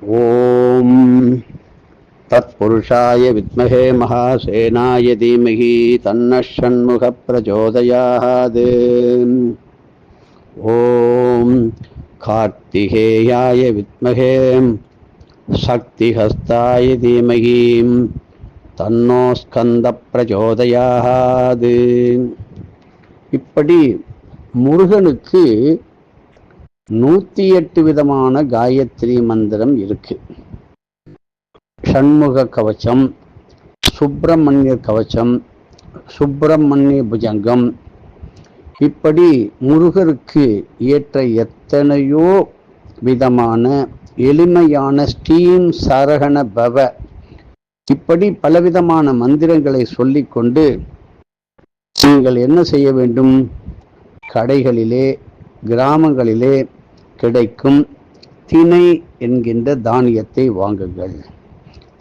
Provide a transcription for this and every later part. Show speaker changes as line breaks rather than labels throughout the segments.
ஓம். தத்புருஷாய வித்மகே மகாசேனாய தீமகி தன்ன ஷண்முக பிரச்சோதயாது ஓம். கார்த்திகேயாய வித்மகே சக்திஹஸ்தாய தீமகீம் தன்னோ பிரச்சோதயாது இப்படி முருகனுக்கு நூத்தி எட்டு விதமான காயத்ரி மந்திரம் இருக்கு. ஷண்முக கவச்சம் சுப்பிரமணிய கவச்சம் சுப்பிரமணிய புஜங்கம். இப்படி முருகருக்கு ஏற்ற எத்தனையோ விதமான எளிமையான ஸ்டீம் சரகண பவ. இப்படி பலவிதமான மந்திரங்களை சொல்லிக்கொண்டு நீங்கள் என்ன செய்ய வேண்டும்? கடைகளிலே கிராமங்களிலே கிடைக்கும். திணை என்கின்ற தானியத்தை வாங்குங்கள்.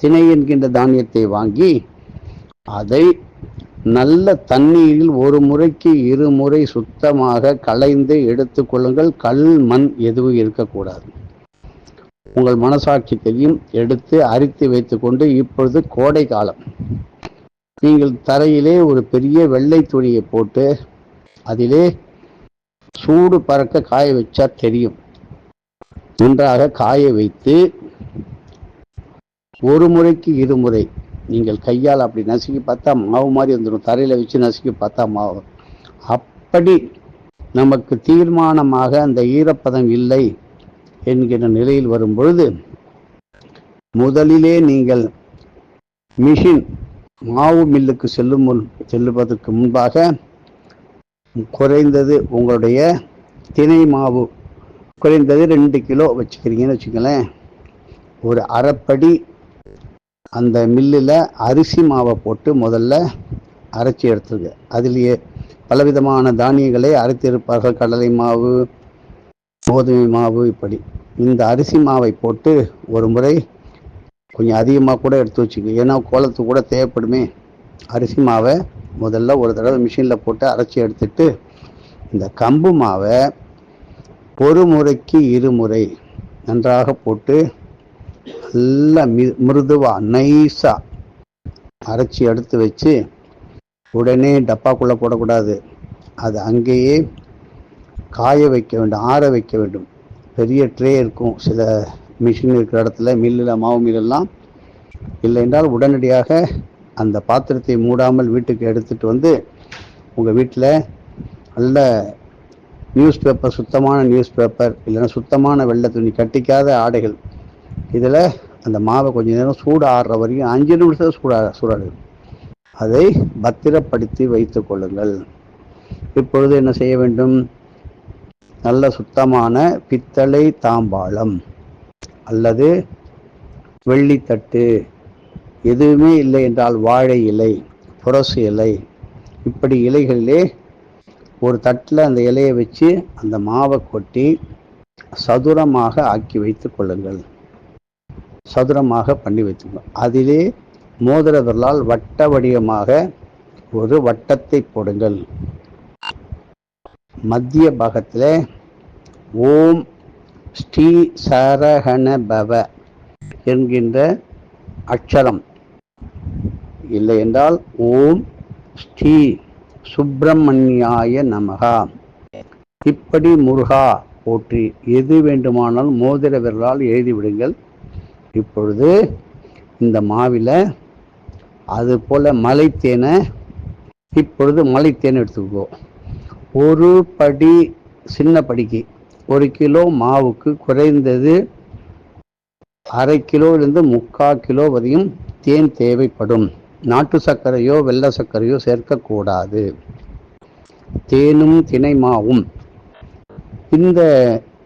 திணை என்கின்ற தானியத்தை வாங்கி அதை நல்ல தண்ணீரில் ஒரு முறைக்கு இருமுறை சுத்தமாக களைந்து எடுத்துக்கொள்ளுங்கள் கல் மண் எதுவும் இருக்கக்கூடாது. உங்கள் மனசாட்சி தெரியும். எடுத்து அரித்து வைத்துக்கொண்டு இப்பொழுது கோடை காலம். நீங்கள் தரையிலே ஒரு பெரிய வெள்ளை துணியை போட்டு அதிலே சூடு பறக்க காய வச்சா தெரியும். நன்றாக காய வைத்து ஒரு முறைக்கு இருமுறை நீங்கள் கையால் அப்படி நசுக்கி பார்த்தா மாவு மாதிரி வந்துடும். தரையில் வச்சு நசுக்கி பார்த்தா மாவு. அப்படி நமக்கு தீர்மானமாக அந்த ஈரப்பதம் இல்லை என்கிற நிலையில் வரும் பொழுது முதலிலே நீங்கள் மிஷின் மாவு மில்லுக்கு செல்லும் முன் செல்லுவதற்கு முன்பாக குறைந்தது உங்களுடைய திணை மாவு குறைந்தது ரெண்டு கிலோ வச்சுக்கிறீங்கன்னு வச்சுக்கலேன் ஒரு அரைப்படி அந்த மில்லில் அரிசி மாவை போட்டு முதல்ல அரைச்சி எடுத்துருங்க. அதுலேயே பலவிதமான தானியங்களை அரைத்திருப்பார்கள் கடலை மாவு கோதுமை மாவு இப்படி. இந்த அரிசி மாவை போட்டு ஒரு முறை கொஞ்சம் அதிகமாக கூட எடுத்து வச்சுக்க ஏன்னா கோலத்துக்கு கூட தேவைப்படுமே. அரிசி மாவை முதல்ல ஒரு தடவை மிஷினில் போட்டு அரைச்சி எடுத்துட்டு இந்த கம்பு மாவை ஒரு முறைக்கு இருமுறை நன்றாக போட்டு நல்லா மி மிருதுவாக நைஸாக அரைச்சி எடுத்து வச்சு உடனே டப்பாக்குள்ளே போடக்கூடாது. அது அங்கேயே காய வைக்க வேண்டும் ஆற வைக்க வேண்டும். பெரிய ட்ரே இருக்கும். சில மிஷின் இருக்கிற இடத்துல மில்லில் மாவு மில்லெல்லாம் இல்லை என்றால் உடனடியாக அந்த பாத்திரத்தை மூடாமல் வீட்டுக்கு எடுத்துகிட்டு வந்து உங்கள் வீட்டில் நல்ல நியூஸ் பேப்பர் சுத்தமான நியூஸ் பேப்பர் இல்லைன்னா சுத்தமான வெள்ளை துணி கட்டிக்காத ஆடைகள். இதில் அந்த மாவை கொஞ்ச நேரம் சூடு ஆடுற வரைக்கும் அஞ்சு நிமிஷம் சூடா சூடாடு அதை பத்திரப்படுத்தி வைத்து கொள்ளுங்கள். இப்பொழுது என்ன செய்ய வேண்டும்? நல்ல சுத்தமான பித்தளை தாம்பாளம் அல்லது வெள்ளித்தட்டு. எதுவுமே இல்லை என்றால் வாழை இலை புரசு இலை. இப்படி இலைகளிலே ஒரு தட்டில் அந்த இலையை வச்சு அந்த மாவை கொட்டி சதுரமாக ஆக்கி வைத்து கொள்ளுங்கள். சதுரமாக பண்ணி வைத்துக்கணும் அதிலே மோதிர விரலால் வட்ட வடிவமாக ஒரு வட்டத்தை போடுங்கள். மத்திய பாகத்தில் ஓம் ஸ்ரீ சரஹண பவ என்கின்ற அக்ஷரம். இல்லை என்றால் ஓம் ஸ்ரீ சுப்பிரமணியாய நமகா. இப்படி முருகா போற்றி எது வேண்டுமானாலும் மோதிர விரலால் எழுதிவிடுங்கள் இப்பொழுது இந்த மாவில் அது போல் மலைத்தேனை இப்பொழுது மலைத்தேனை எடுத்துக்கோ. ஒரு படி சின்ன படிக்கு ஒரு கிலோ மாவுக்கு குறைந்தது அரை கிலோவிலிருந்து முக்கால் கிலோ வரையும் தேன் தேவைப்படும். நாட்டு சர்க்கரையோ வெள்ளை சர்க்கரையோ சேர்க்கக்கூடாது. தேனும் தினை மாவும் இந்த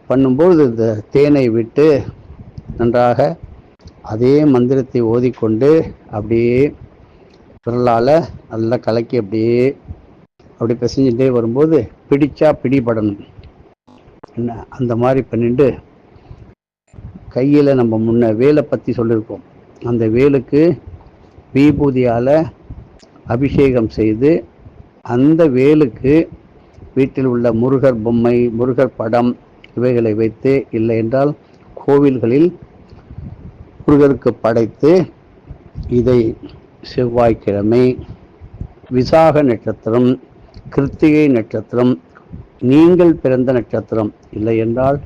பண்ணும்போது இந்த தேனை விட்டு நன்றாக அதே மந்திரத்தை ஓதிக்கொண்டு அப்படியே விரலால் நல்லா கலக்கி அப்படியே அப்படி பிசைஞ்சுட்டே வரும்போது பிடிச்சா பிடிபடணும். என்ன அந்த மாதிரி பண்ணிட்டு கையில் நம்ம முன்ன வேலை பற்றி சொல்லியிருக்கோம். அந்த வேலுக்கு விபூதியால் அபிஷேகம் செய்து அந்த வேலுக்கு வீட்டில் உள்ள முருகர் பொம்மை முருகர் படம் இவைகளை வைத்து இல்லை என்றால் கோவில்களில் முருகருக்கு படைத்து இதை செவ்வாய்க்கிழமை விசாக நட்சத்திரம் கிருத்திகை நட்சத்திரம் நீங்கள் பிறந்த நட்சத்திரம் இல்லை என்றால்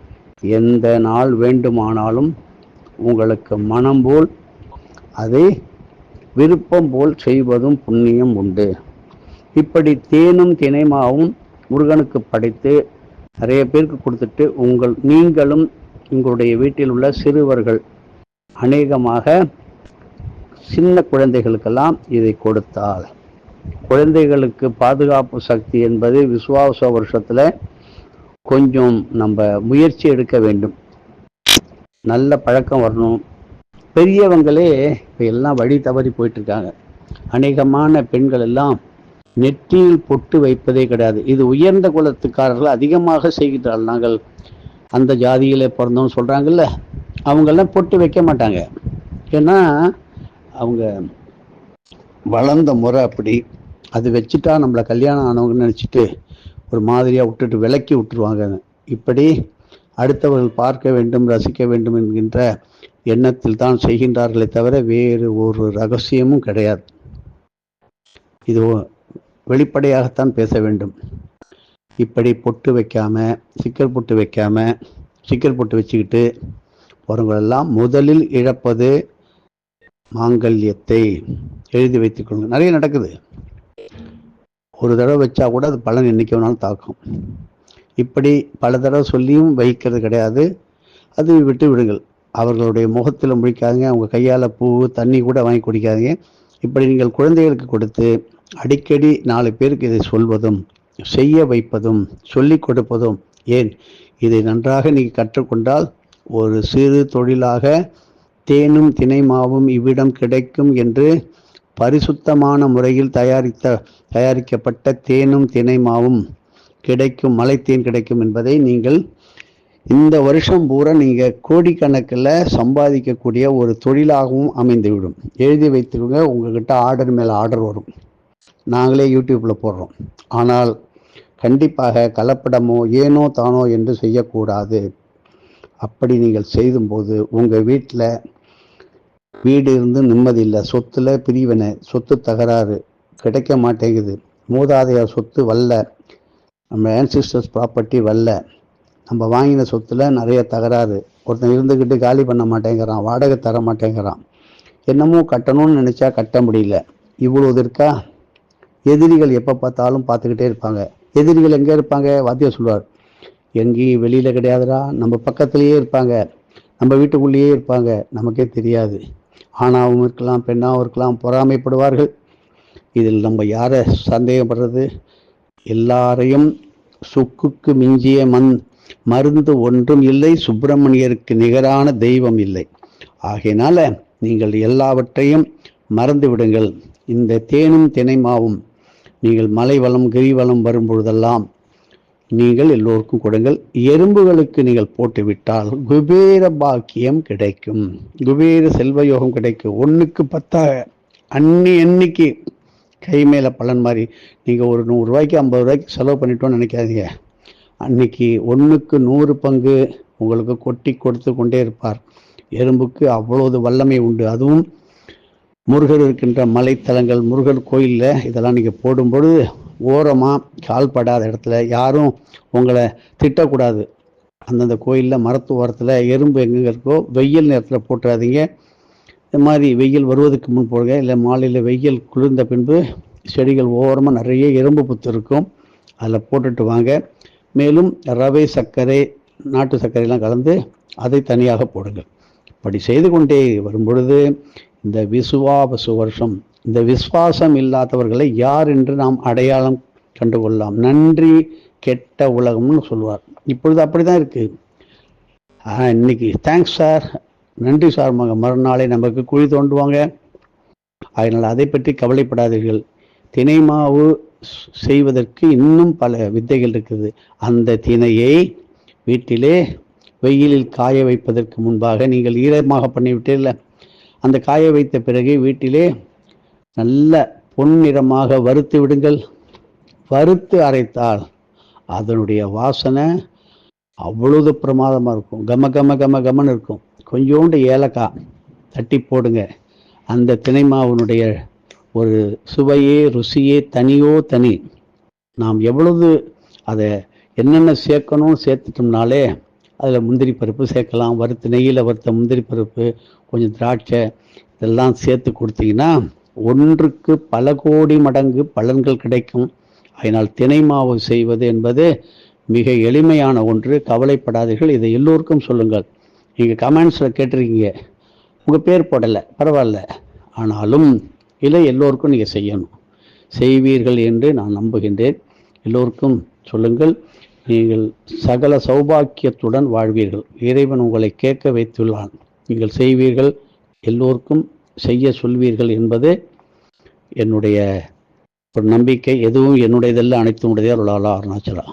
எந்த நாள் வேண்டுமானாலும் உங்களுக்கு மனம் போல் அதை விருப்பம் போல் செய்வதும் புண்ணியம் உண்டு. இப்படி தேனும் தினைமாவும் முருகனுக்கு படைத்து நிறைய பேருக்கு கொடுத்துட்டு உங்கள் நீங்களும் உங்களுடைய வீட்டில் உள்ள சிறுவர்கள் அநேகமாக சின்ன குழந்தைகளுக்கெல்லாம் இதை கொடுத்தால் குழந்தைகளுக்கு பாதுகாப்பு சக்தி என்பது விசுவாச வருஷத்தில் கொஞ்சம் நம்ம முயற்சி எடுக்க வேண்டும். நல்ல பழக்கம் வரணும். பெரியவங்களே இப்போ எல்லாம் வழி தவறி போயிட்டுருக்காங்க. அநேகமான பெண்கள் எல்லாம் நெற்றியில் பொட்டு வைப்பதே கிடையாது. இது உயர்ந்த குலத்துக்காரர்கள் அதிகமாக செய்கிறார்கள். நாங்கள் அந்த ஜாதியிலே பிறந்தோம்னு சொல்கிறாங்கல்ல அவங்கெல்லாம் பொட்டு வைக்க மாட்டாங்க. ஏன்னா அவங்க வளர்ந்த முறை அப்படி. அது வச்சுட்டா நம்மளை கல்யாணம் ஆனவங்கன்னு நினச்சிட்டு ஒரு மாதிரியாக விட்டுட்டு விலக்கி விட்டுருவாங்க. இப்படி அடுத்தவர்கள் பார்க்க வேண்டும் ரசிக்க வேண்டும் என்கின்ற எண்ணத்தில் தான் செய்கின்றார்களே தவிர வேறு ஒரு ரகசியமும் கிடையாது. இது வெளிப்படையாகத்தான் பேச வேண்டும். இப்படி பொட்டு வைக்காம சிக்கல் பொட்டு வைக்காம சிக்கல் பொட்டு வச்சுக்கிட்டு போகிறவங்களெல்லாம் முதலில் இழப்பது மாங்கல்யத்தை எழுதி வைத்துக் கொள்ளுங்க நிறைய நடக்குது. ஒரு தடவை வச்சா கூட அது பலன் என்னைக்கு வேணாலும் தாக்கும். இப்படி பல தடவை சொல்லியும் வைக்கிறது கிடையாது. அது விட்டு விடுங்கள். அவர்களுடைய முகத்தில் முழிக்காதீங்க அவங்க கையால் பூ தண்ணி கூட வாங்கி குடிக்காதீங்க. இப்படி நீங்கள் குழந்தைகளுக்கு கொடுத்து அடிக்கடி நாலு பேருக்கு இதை சொல்வதும் செய்ய வைப்பதும் சொல்லிக் கொடுப்பதும் ஏன்? இதை நன்றாக நீங்கள் கற்றுக்கொண்டால் ஒரு சிறு தொழிலாக தேனும் தினைமாவும் இவ்விடம் கிடைக்கும் என்று பரிசுத்தமான முறையில் தயாரித்த தயாரிக்கப்பட்ட தேனும் தினைமாவும் கிடைக்கும் மலைத்தேன் கிடைக்கும் என்பதை நீங்கள் இந்த வருஷம் பூரா நீங்கள் கோடிக்கணக்கில் சம்பாதிக்கக்கூடிய ஒரு தொழிலாகவும் அமைந்துவிடும். எழுதி வைத்துக்கோங்க உங்ககிட்ட ஆர்டர் மேலே ஆர்டர் வரும். நாங்களே யூடியூப்பில் போடுறோம். ஆனால் கண்டிப்பாக கலப்படமோ ஏனோ தானோ என்று செய்யக்கூடாது. அப்படி நீங்கள் செய்தும்போது உங்கள் வீட்டில் வீடு இருந்து நிம்மதி இல்லை. சொத்துல பிரிவினை சொத்து தகராறு கிடைக்க மாட்டேங்குது. மூதாதையார் சொத்து வரல நம்ம ஆன்சிஸ்டர்ஸ் ப்ராப்பர்ட்டி வரல நம்ம வாங்கின சொத்துல நிறைய தகராறு. ஒருத்தன் இருந்துக்கிட்டு காலி பண்ண மாட்டேங்கிறான் வாடகை தர மாட்டேங்கிறான். என்னமோ கட்டணும்னு நினச்சா கட்ட முடியல. இவ்வளோ இருக்கா? எதிரிகள் எப்போ பார்த்தாலும் பார்த்துக்கிட்டே இருப்பாங்க. எதிரிகள் எங்கே இருப்பாங்க? வாத்தியம் சொல்லுவார். எங்கேயும் வெளியில் கிடையாதுடா. நம்ம பக்கத்துலேயே இருப்பாங்க. நம்ம வீட்டுக்குள்ளேயே இருப்பாங்க. நமக்கே தெரியாது. ஆணாவும் இருக்கலாம் பெண்ணாகவும் இருக்கலாம் பொறாமைப்படுவார்கள். இதில் நம்ம யாரை சந்தேகப்படுறது? எல்லாரையும் சுக்குக்கு மிஞ்சிய மண். மருந்து ஒன்றும் இல்லை சுப்பிரமணியருக்கு நிகரான தெய்வம் இல்லை. ஆகையினால நீங்கள் எல்லாவற்றையும் மறந்து விடுங்கள். இந்த தேனும் தினைமாவும் நீங்கள் மலைவளம் கிரிவலம் வரும்பொழுதெல்லாம் நீங்கள் எல்லோருக்கும் கொடுங்கள். எறும்புகளுக்கு நீங்கள் போட்டுவிட்டால் குபேர பாக்கியம் கிடைக்கும். குபேர செல்வ யோகம் கிடைக்கும். ஒன்றுக்கு பத்தாக அன்னி எண்ணிக்கை கை மேலே பலன் மாதிரி. நீங்கள் ஒரு நூறுரூவாய்க்கு ஐம்பது ரூபாய்க்கு செலவு பண்ணிட்டோன்னு நினைக்காதீங்க. அன்னைக்கு ஒன்றுக்கு நூறு பங்கு உங்களுக்கு கொட்டி கொடுத்து கொண்டே இருப்பார். எறும்புக்கு அவ்வளவு வல்லமை உண்டு. அதுவும் முருகர் இருக்கின்ற மலைத்தலங்கள் முருகர் கோயிலில் இதெல்லாம் நீங்கள் போடும்பொழுது ஓரமாக கால்படாத இடத்துல யாரும் உங்களை திட்டக்கூடாது. அந்தந்த கோயிலில் மரத்து ஓரத்தில் எறும்பு எங்கே இருக்கோ வெயில் நேரத்தில் போட்டுறாதீங்க. இந்த மாதிரி வெயில் வருவதற்கு முன் போடுங்க. இல்லை மாலையில் வெயில் குளிர்ந்த பின்பு செடிகள் ஓரமாக நிறைய எறும்பு புத்து இருக்கும். அதில் போட்டுட்டு வாங்க. மேலும் ரவை சர்க்கரை நாட்டு சர்க்கரையெல்லாம் கலந்து அதை தனியாக போடுங்கள். இப்படி செய்து கொண்டே வரும்பொழுது இந்த விசுவாபசு வருஷம் இந்த விசுவாசம் இல்லாதவர்களை யார் என்று நாம் அடையாளம் கண்டு கொள்ளலாம் நன்றி கெட்ட உலகம்னு சொல்லுவார் இப்பொழுது அப்படி தான் இருக்குது இன்னைக்கு தேங்க்ஸ் சார் நன்றி சார் மக மறுநாளே நமக்கு குழி தோண்டுவாங்க. அதனால் அதை பற்றி கவலைப்படாதீர்கள். தினை மாவு செய்வதற்கு இன்னும் பல வித்தைகள் இருக்குது. அந்த தினையை வீட்டிலே வெயிலில் காய வைப்பதற்கு முன்பாக நீங்கள் ஈரமாக பண்ணிவிட்டீர்கள்? அந்த காய வைத்த பிறகு வீட்டிலே நல்ல பொன்னிறமாக வறுத்து விடுங்கள். வறுத்து அரைத்தால் அதனுடைய வாசனை அவ்வளவு பிரமாதமாக இருக்கும். கம கம கம கமன்னு இருக்கும். கொஞ்சோண்டு ஏலக்காய் தட்டி போடுங்க. அந்த தினை மாவுனுடைய ஒரு சுவையே ருசியே தனியோ தனி. நாம் எவ்வளவு அதை என்னென்ன சேர்க்கணும் சேர்த்துட்டோம்னாலே அதில் முந்திரி பருப்பு சேர்க்கலாம் வறுத்து நெய்யில் வறுத்த முந்திரி பருப்பு கொஞ்சம் திராட்சை இதெல்லாம் சேர்த்து கொடுத்தீங்கன்னா ஒன்றுக்கு பல கோடி மடங்கு பலன்கள் கிடைக்கும். அதனால் தினை மாவு செய்வது என்பது மிக எளிமையான ஒன்று. கவலைப்படாதீர்கள் இதை எல்லோருக்கும் சொல்லுங்கள். நீங்கள் கமெண்ட்ஸில் கேட்டிருக்கீங்க. உங்கள் பேர் போடலை பரவாயில்ல. ஆனாலும் இல்லை எல்லோருக்கும் நீங்கள் செய்யணும். செய்வீர்கள் என்று நான் நம்புகின்றேன். எல்லோருக்கும் சொல்லுங்கள். நீங்கள் சகல சௌபாக்கியத்துடன் வாழ்வீர்கள். இறைவன் உங்களை கேட்க வைத்துள்ளான். நீங்கள் செய்வீர்கள். எல்லோருக்கும் செய்ய சொல்வீர்கள் என்பது என்னுடைய ஒரு நம்பிக்கை. எதுவும் என்னுடையதல்ல அனைத்து உடையதே அருளாளா அருணாச்சலா.